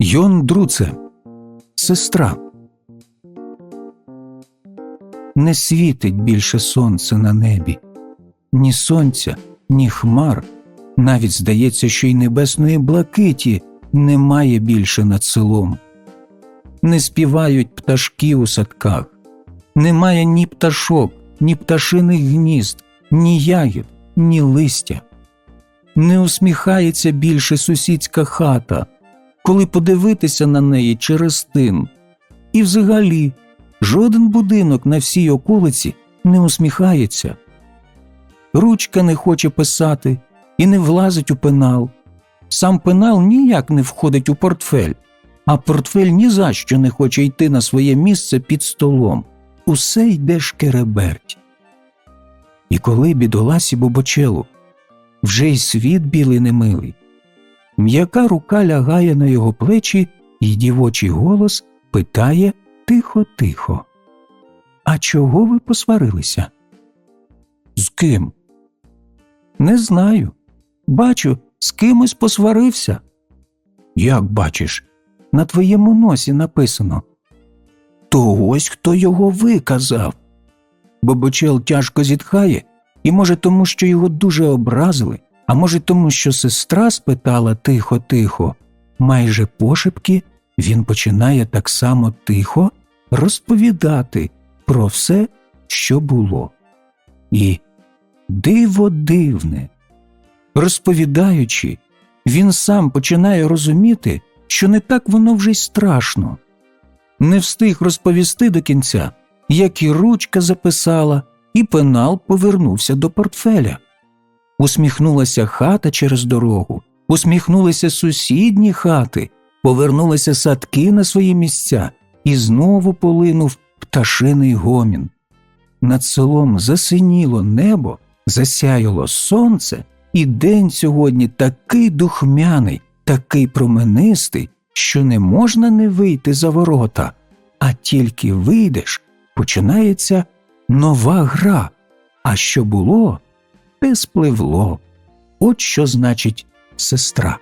Йон Друце, сестра. Не світить більше сонце на небі, ні сонця, ні хмар. Навіть здається, що й небесної блакиті немає більше над селом. Не співають пташки у садках, немає ні пташок, ні пташиних гнізд, ні ягід, ні листя. Не усміхається більше сусідська хата, коли подивитися на неї через тин. І взагалі жоден будинок на всій околиці не усміхається. Ручка не хоче писати і не влазить у пенал. Сам пенал ніяк не входить у портфель, а портфель ні за що не хоче йти на своє місце під столом. Усе йде шкереберть. І коли бідоласі Бобочелу вже й світ білий немилий, м'яка рука лягає на його плечі, і дівочий голос питає тихо-тихо. А чого ви посварилися? З ким? Не знаю. Бачу, з кимось посварився. Як бачиш, на твоєму носі написано. То ось хто його виказав. Бобочел тяжко зітхає, і може тому, що його дуже образили, а може тому, що сестра спитала тихо-тихо, майже пошепки він починає так само тихо розповідати про все, що було. І диво дивне. Розповідаючи, він сам починає розуміти, що не так воно вже й страшно. Не встиг розповісти до кінця, як і ручка записала, і пенал повернувся до портфеля. Усміхнулася хата через дорогу, усміхнулися сусідні хати, повернулися садки на свої місця, і знову полинув пташиний гомін. Над селом засиніло небо, засяяло сонце, і день сьогодні такий духмяний, такий променистий, що не можна не вийти за ворота, а тільки вийдеш, починається нова гра. А що було, те спливло. От що значить сестра.